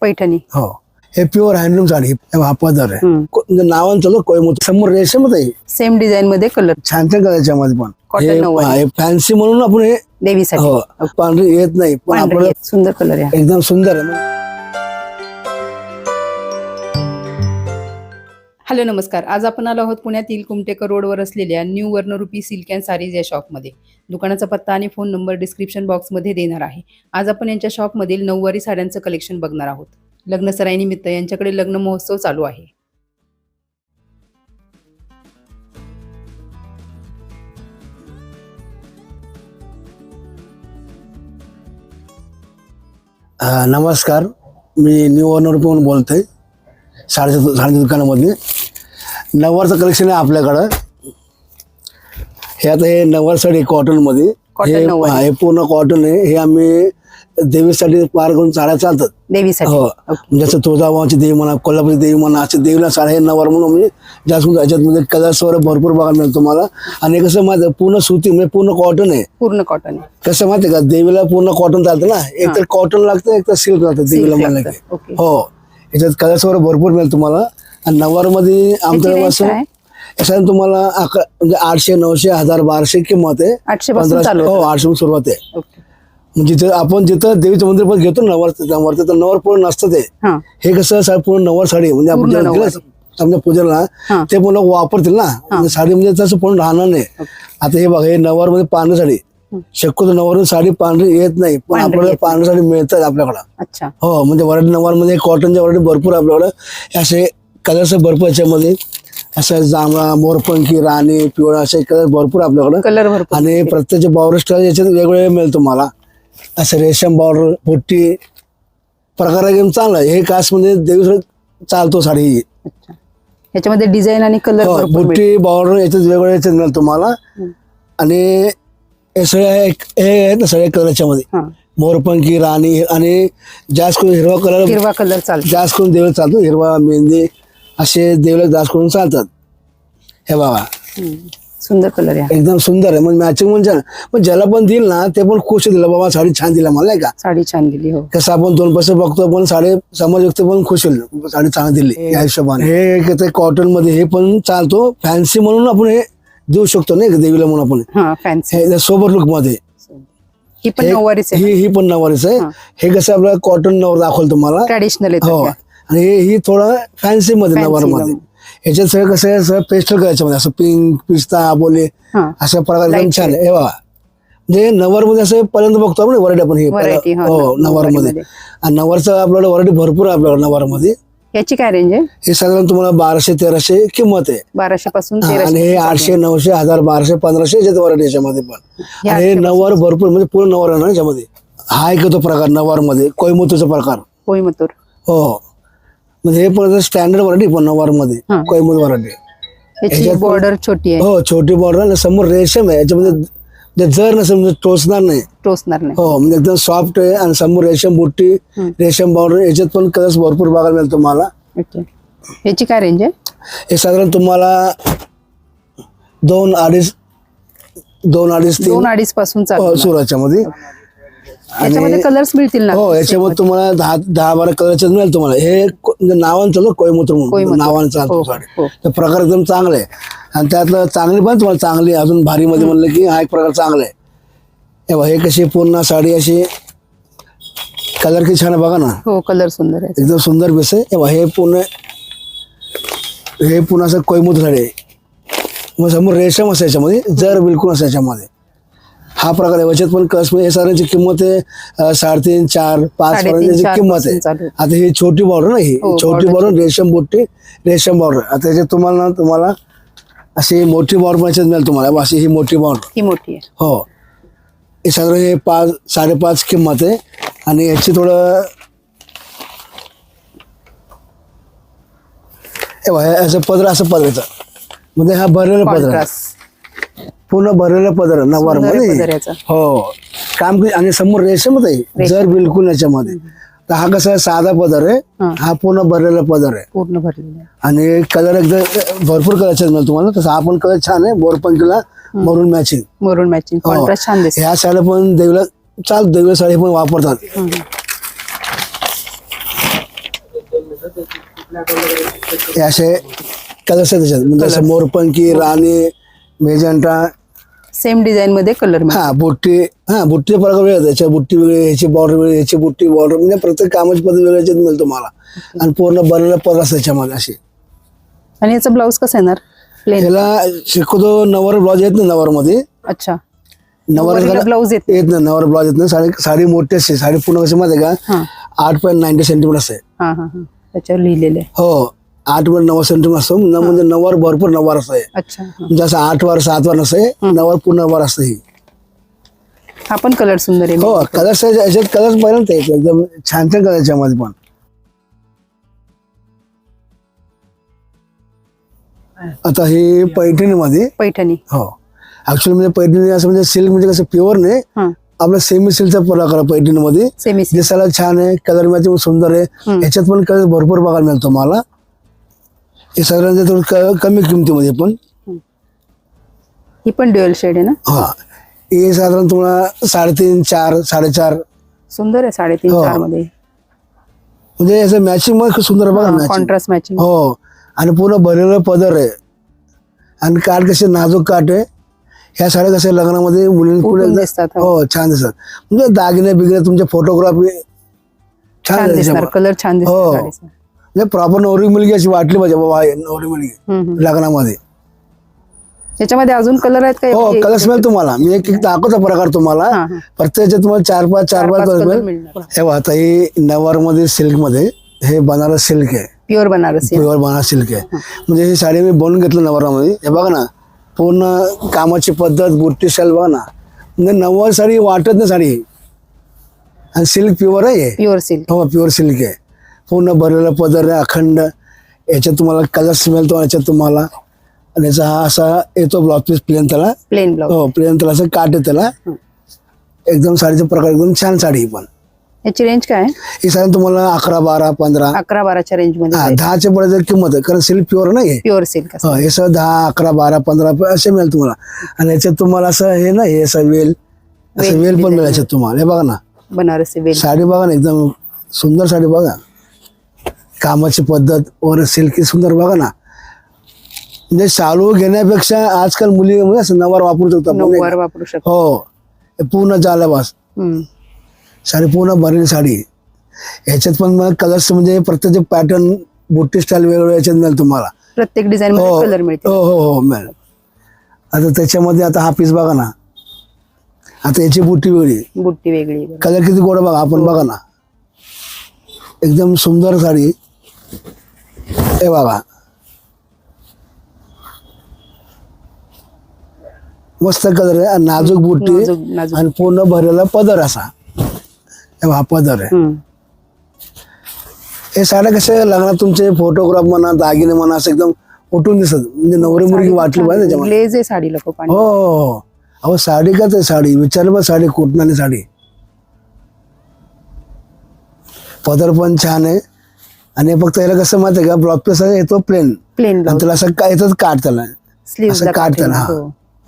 पैठणी. हो. हे pure handloom sari. पदर आहे. म्हणजे नावानं चालू कोयमुत. समोर रेशमच आहे. सेम डिझाईन मध्ये कलर छान छान कलरच्या मध्ये पण. नऊवारी. हे फॅन्सी म्हणून आपण हे देवीसाठी हो पांढरी येत नाही. पण पांढरी आपल्याला आहे. सुंदर कलर आहे. एकदम सुंदर आहे. हॅलो नमस्कार. आज आपण आलो आहोत पुण्यातील कुमटेकर रोडवर असलेल्या new Varnarupi silk and saris या शॉपमध्ये. दुकानाचा पत्ता आणि फोन नंबर डिस्क्रिप्शन बॉक्समध्ये देणार आहे. आज आपण यांच्या शॉपमधील नऊवारी साड्यांचं कलेक्शन बघणार आहोत. लग्न सराईनिमित्त यांच्याकडे लग्न महोत्सव चालू आहे. नमस्कार. मी न्यू वर्णरूपीहून बोलतोय. साडेच्या साडेच्या दुकानामध्ये नववारचं कलेक्शन आहे आपल्याकडं. हे आता हे नववार साडी कॉटनमध्ये Cotton हे नऊवारी. हा, पूर्ण कॉटन आहे. हे आम्ही देवीसाठी पार करून साड्या चालतात. देवीसाठी. हो. जसं तुळजाभवाची देवी म्हणा कोल्हापूरची देवी म्हणा असे देवीला साड्या हे नवर म्हणून म्हणजे जास्त करून याच्यातमध्ये कलर्स वगैरे भरपूर बघायला मिळेल तुम्हाला. आणि हे कसं माहिती पूर्ण सुती म्हणजे पूर्ण कॉटन आहे. पूर्ण कॉटन कसं माहिती आहे का? देवीला पूर्ण कॉटन चालतं ना. एक तर कॉटन लागतं एक तर सिल्क लागतं. देवीला म्हणलं की ओके. हो. याच्यात कलर्स वगैरे भरपूर मिळेल तुम्हाला. आणि नववारमध्ये आमच्याकडे range असं काय? याच्यात तुम्हाला अकरा म्हणजे आठशे नऊशे हजार बाराशे किंमत आहे. आठशे पंधराशे हो आठशे सुरुवात आहे. जिथं आपण जिथं देवीचं मंदिर पण घेतो नवर नवर तर नवर पूर्ण नसतं ते. हा. कसं पूर्ण नवर साडी. म्हणजे आपण पूर्ण समजा पूजेला. ते पण लोक वापरतील ना. म्हणजे साडी म्हणजे तसं पण राहणार नाही. आता हे बघा हे नवर मध्ये पांढरी साडी शक्यतो नवर साडी पांढरी येत नाही पण आपल्याला पांढरी साडी मिळतात आपल्याकडं. हो म्हणजे वराडी नवर मध्ये कॉटनच्या वराडी भरपूर आपल्याकडं असे कलर्स भरपूर याच्यामध्ये. असं जांभळा मोरपंखी राणी पिवळा असे कलर भरपूर आपल्याकडं. कलर भरपूर. आणि प्रत्येक बॉर्डर स्टाईल याच्यात वेगवेगळे मिळेल तुम्हाला. असं रेशम बॉर्डर पुट्टी प्रकार एकदम चांगला आहे. हे कास म्हणजे देवी चालतो साडी ही. अच्छा. ह्याच्यामध्ये डिझाईन आणि कलर हो, भरपूर. बुट्टी बॉर्डर याच्यात वेगवेगळे याच्यात मिळेल तुम्हाला. हम्म. आणि हे सगळे एक- हे आहेत ना सगळे कलरच्या मध्ये हा. मोरपंखी राणी आणि जास्त करून हिरवा कलर हिरवा कलर चालतो. जास्त करून देवला चालतो. हिरवा मेहंदी असे देवला जास्त करून चालतात. हे हम्म. सुंदर कलर आहे. एकदम सुंदर आहे. म्हणजे मॅचिंग म्हणजे पण ज्याला पण देईल ना ते पण खुश दिलं बाबा साडी छान दिला मला नाही का? साडी छान दिली हो. कसं आपण दोन पैसे बघतो पण साडे समाज व्यक्ती पण खुश होईल. साडी चांगली दिली या हिशोबाने. हे ते कॉटनमध्ये हे पण चालतो. फॅन्सी म्हणून आपण हे देऊ शकतो नाही का? देवीला म्हणून आपण. हा फॅन्सी सोबर लुकमध्ये. ही पण नऊवारीच आहे. ही पण नवरीच आहे. हे. कसं आपलं कॉटन नवर दाखवलं तुम्हाला. ट्रॅडिशनल हो. आणि हे ही थोडं फॅन्सी मध्ये Fancy नवर मध्ये. ह्याच्यात सगळं कसं आहे सगळं पेस्टल करायचं मध्ये असं पिंक पिस्ता बोले हा. अशा प्रकार एकदम छान आहे. हे बघा. म्हणजे नवर मध्ये असं पर्यंत बघतो आपण वराडी आपण हे Variety, हा, हो नवर मध्ये नऊवारीमध्ये. आणि नवरचं आपल्याकडे वराडी भरपूर आहे आपल्याकडे नवर मध्ये याची काय रेंज आहे? हे साधारण तुम्हाला बाराशे तेराशे किंमत आहे. बाराशे पासून हा, आणि तेराशे हे आठशे नऊशे हजार बाराशे पंधराशे याच्यात वराडी याच्यामध्ये पण. हे आणि हे नवर भरपूर म्हणजे पूर्ण नवर आहे ना याच्यामध्ये. हा एक येतो प्रकार नवर मध्ये कोयमुतूचा प्रकार. कोईमतूर. हो. म्हणजे हे पण स्टँडर्ड वराडी पण मध्ये. कोयमुत वराडी याची बॉर्डर छोटी आहे. हो छोटी बॉर्डर आणि समोर रेशम आहे. याच्यामध्ये जर नसेल म्हणजे टोचणार नाही. टोचणार नाही. हो म्हणजे एकदम सॉफ्ट आहे आणि समोर रेशम बुट्टी रेशम बॉर्डर याच्यात पण कलर्स भरपूर बघायला मिळेल तुम्हाला. ओके. याची काय रेंज आहे? हे साधारण तुम्हाला दोन अडीच दोन अडीच तीन दोन अडीच पासून चालू हो, सुराच्या मध्ये याच्यामध्ये कलर्स मिळतील ना हो याच्यामध्ये तुम्हाला दहा दहा बारा कलरचे मिळेल तुम्हाला. हे म्हणजे नावानं चालू कोयमुत्र म्हणून. कोयमुत्र. नावानं चालतो हो, हो. प्रकार एकदम चांगले आहे. आणि त्यातलं चांगली पण तुम्हाला चांगली. अजून भारी मध्ये म्हणलं की हा एक प्रकार चांगला आहे. हे कशी पूर्ण साडी अशी. कलर किती छान बघा ना. हो कलर सुंदर आहे. एकदम सुंदर पीस आहे. हे हे पूर्ण हे पूर्ण असं कोयमुत्र साडी आहे. मग समोर रेशम असं याच्यामध्ये जर बिलकुल असं याच्यामध्ये हा प्रकार आहे. याच्यात पण कस हे साऱ्यांची किंमत आहे. साडेतीन चार पाच साडेतीन, पर्यंतची चार किंमत पासून आहे. चालू. आता ही छोटी बॉर्डर ना ही? हो, छोटी border बॉर्डर रेशम बुट्टी रेशम बॉर्डर आता याच्यात तुम्हाला ना तुम्हाला अशी मोठी बॉर्डर याच्यात मिळेल तुम्हाला. अशी ही मोठी बॉर्डर ही मोठी आहे. हो. हे साधारण हे पाच साडेपाच किंमत आहे. आणि याची थोडं हे बघा, हे असं पदर असं पदराचं म्हणजे हा भरलेला पदर आहे. पूर्ण भरलेला पदर नवारमध्ये. हो. काम कि- आणि समोर रेशमच आहे जर बिलकुल याच्यामध्ये. तर हा कसा साधा पदर आहे हा. पूर्ण भरलेला पदर आहे. पूर्ण भरलेलं आणि कलर एकदम भरपूर कलरचे मिळेल तुम्हाला. तसं हा पण कलर छान आहे बोरपंकीला मरून मॅचिंग मरून मॅचिंग छान दिसते. ह्या साड्या पण देवीला चाल देवीला साडी पण वापरतात. हे असे कलर्स आहेत त्याच्यात. म्हणजे मोरपंखी राणी मेजंटा सेम डिझाईन मध्ये कलर हा बुट्टी हा बुट्टी प्रकार वेगळे. याच्या बुट्टी वेगळी याची बॉर्डर वेगळी याची बुट्टी बॉर्डर म्हणजे प्रत्येक कामाची पद्धत वेगळी याच्यात मिळतो मला आणि पूर्ण बनलेला पद असतो याच्यामध्ये अशी आणि याचा ब्लाऊज कसा येणार? प्लेन याला शिकवतो नवर ब्लाउज येत नाही नवर मध्ये अच्छा. नवर ब्लाऊज येत येत नाही नवर ब्लाउज येत नाही. साडी साडी मोठी असते. साडी पूर्ण कशी माहिती आहे हा. का आठ पॉईंट नाईन्टी सेंटीमीटर असते. हा हा हा. त्याच्यावर लिहिलेले हो. आठ पॉईंट नव्वद सेंटीमीटर असतो. न म्हणजे नवर भरपूर नवर असते. जसं आठ वर सात वर नसते नवर पूर्ण वर असते ही. हा पण कलर सुंदर आहे. हो कलर्स याच्यात कलर्स पाहिजे ते एकदम छान छान कलर याच्यामध्ये पण. आता हे पैठणीमध्ये पैठणी. हो. ऍक्च्युली म्हणजे पैठणी असं म्हणजे सिल्क म्हणजे कसं प्युअर नाही. आपलं सेमी सिल्कचा प्रकार आहे पैठणीमध्ये. सेमी दिसायला छान आहे कलर मॅचिंग सुंदर आहे. याच्यात पण कलर भरपूर बघायला मिळतो मला. हे साधारण थोडं क- कमी किमतीमध्ये पण. ही पण ड्युअल शेड आहे ना? हा. हे साधारण तुम्हाला साडेतीन चार साडेचार. सुंदर आहे साडेतीन हो. चारमध्ये म्हणजे याचं मॅचिंगमध्ये खूप सुंदर बघा मॅचिंग कॉन्ट्रास्ट मॅचिंग हो. आणि पूर्ण भरलेलं पदर आहे. आणि काठ कसे नाजूक काठ आहे. ह्या साड्या कसे लग्नामध्ये मुलींनी पुढे दिसतात, हो. हो छान दिसतात. म्हणजे दागिने बिगिने तुमचे फोटोग्राफी छान दिसणार. कलर छान हो. साडीचा. म्हणजे प्रॉपर नवरी मुलगी अशी वाटली पाहिजे बाबा हे नवरी मुलगी. लग्नामध्ये. याच्यामध्ये अजून कलर आहेत का हो कलर स्मेल तुम्हाला. मी एक एक दाखवतो प्रकार तुम्हाला. हा. प्रत्येकाचे तुम्हाला चार पाच चार पाच कलर मिळेल. हे बघा आता ही नवारमध्ये सिल्कमध्ये हे बनारस सिल्क आहे. Pure Banarasi. Pure Banaras silk आहे. म्हणजे ही साडी मी बनवून घेतलं नवरामध्ये. हे बघा ना पूर्ण कामाची पद्धत बुट्टी स्टाईल बघा ना. म्हणजे नव्वद साडी वाटत नाही साडी. आणि सिल्क प्युअर आहे. प्युअर सिल्क हो प्युअर सिल्क आहे. पूर्ण भरलेलं पदर आहे अखंड. याच्यात तुम्हाला कलर स्मेल तो याच्यात तुम्हाला. आणि याचा हा असा येतो ब्लाउज पीस प्लेन त्याला प्लेन ब्लाउज हो प्लेन त्याला असं काट आहे त्याला. एकदम साडीचा प्रकार एकदम छान साडी ही पण. याची रेंज काय आहे? ही साडी तुम्हाला अकरा बारा पंधरा. अकरा बाराच्या रेंज हा मध्ये दहाच्या पर्यंत किंमत आहे कारण सिल्क प्युअर नाही आहे प्युअर सिल्क हो हे सगळं दहा अकरा बारा पंधरा प- असे मिळेल तुम्हाला. आणि याच्यात तुम्हाला असं हे ना हे असं वेल. असं वेल पण मिळेल याच्यात तुम्हाला. हे बघा ना. बनारसी वेल. साडी बघा ना एकदम सुंदर साडी बघा. कामाची पद्धत वर सिल्की सुंदर बघा ना. म्हणजे शालू घेण्यापेक्षा आजकाल मुली म्हणजे असं नवार वापरू शकतात नऊवार वापरू शकतो हो हे पूर्ण झालं बस. हम्म. साडी पूर्ण भरलेली साडी. याच्यात पण मग कलर्स म्हणजे प्रत्येक पॅटर्न बुट्टी स्टाईल वेगवेगळ्या याच्यात मिळेल तुम्हाला. प्रत्येक डिझाईन हो कलर मिळते हो हो हो मिळेल. आता त्याच्यामध्ये आता हा पीस बघा ना. आता याची बुट्टी वेगळी. बुट्टी वेगळी. कलर किती गोड बघा आपण बघा ना. एकदम सुंदर साडी. हे बघा मस्त कलर आहे. नाजूक नाजूक आणि पूर्ण भरलेला पदर असा. हे बघा पदर आहे. हम्म. हे साड्या कसे लग्नात तुमचे फोटोग्राफ म्हणा दागिने म्हणा असं एकदम उठून दिसत. म्हणजे नवरी मुलगी वाटली पाहिजे त्याच्यामध्ये. ग्लेज आहे साडीला खूप आणि हो हो हो. अहो साडी का ते साडी? विचारलं पण साडी कुठणारी साडी. पदर पण छान आहे. आणि फक्त याला कसं माहिती आहे का ब्लॉक पीस येतो प्लेन प्लेन आणि त्याला असं काय येतच काढ त्याला. असं काढताना, हा.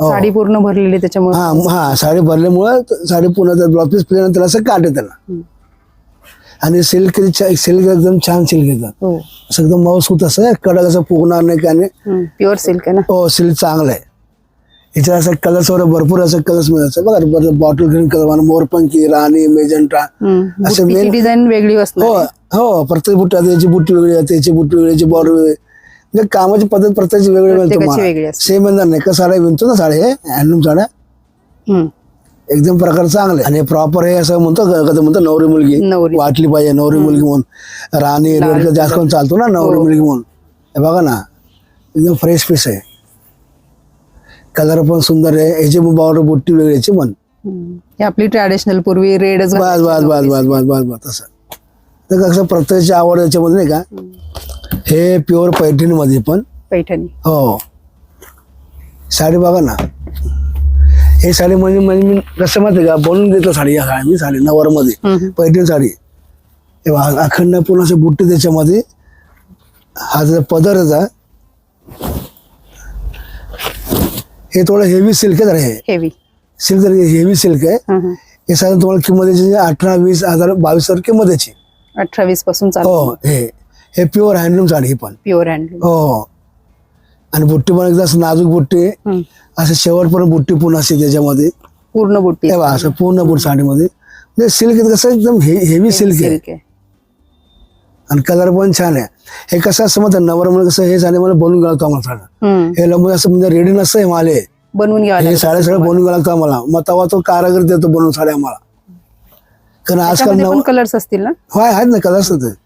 हो. साडी पूर्ण भरलेली त्याच्यामुळे. हा हा साडी भरल्यामुळं साडी पुन्हा ब्लॉक पीस प्लेन त्याला असं आहे त्याला. आणि सिल्क सिल्क एकदम छान सिल्क येतं हो. असं एकदम मऊ सूत असं कडक असं फुगणार नाही काय नाही. प्युअर सिल्क आहे ना? हो सिल्क चांगलं आहे. याच्यात असं कलर्स वगैरे भरपूर असं कलर्स मिळतात बघा बॉटल ग्रीन कलर मोरपंखी राणी मेजंटा. असं main- डिझाईन वेगळी हो हो प्रत्येक बुट्टी याची बुट्टी वेगळी आहे त्याची बुट्टी वेगळी याची बॉर्डर वेगळी म्हणजे कामाची पद्धत प्रत्येकाची वेगळी मिळते. सेम येणार नाही का? साड्या विणतो ना साड्या हे? हँडलूम साड्या. एकदम प्रकार चांगले. आणि प्रॉपर हे असं म्हणतो कधी म्हणतो नवरी मुलगी. वाटली पाहिजे नवरी मुलगी म्हणून. राणी रेड जास्त करून चालतो ना नवरी हो. मुलगी म्हणून. हे बघा ना एकदम फ्रेश पीस आहे. कलर पण सुंदर आहे. याची बॉर्डर बुट्टी वेगळी याची पण. ही आपली ट्रॅडिशनल पूर्वी रेडच बस बस बस बस बस बस बस तसं तर कसं प्रत्येकाची आवड याच्यामध्ये नाही का? हे प्युअर पैठणीमध्ये पण. पैठणी. हो. साडी बघा ना. हे साडी म्हणजे म्हणजे मी कसं माहिती का? बनवून देतो साडी या साडी मी साडी नवरमध्ये. पैठणी साडी. अखंड पूर्ण असे बुट्टी त्याच्यामध्ये. हा पदर याचा हे थोडं हेवी सिल्क आहे हे. हेवी सिल्क हेवी सिल्क आहे. हे साधारण तुम्हाला किंमत याची अठरा वीस हजार बावीस हजार किंमत याची अठरा वीसपासून हो हे. हे प्युअर हँडलूम साडी ही पण. प्युअर हँडलूम हो. आणि बुट्टी पण एकदम असं नाजूक बुट्टी. असं शेवटपर्यंत बुट्टी पूर्ण असते त्याच्यामध्ये. पूर्ण बुट्टी. असं पूर्ण बुट साडीमध्ये. म्हणजे सिल्क कसं एकदम हेवी सिल्क आहे. आणि कलर पण छान आहे. हे कसं असतं मग नवर म्हणजे कसं हे साडी मला बनवून घालतो आम्हाला हम्म. हे लंबे असं म्हणजे रेडी नसतं हे माले. बनवून हे साड्या सगळं बनवून घालतो आम्हाला. मग तेव्हा तो कारागर देतो बनवून साड्या आम्हाला. कारण आजकाल कलर्स असतील ना? होय आहेत ना कलर असतात ते.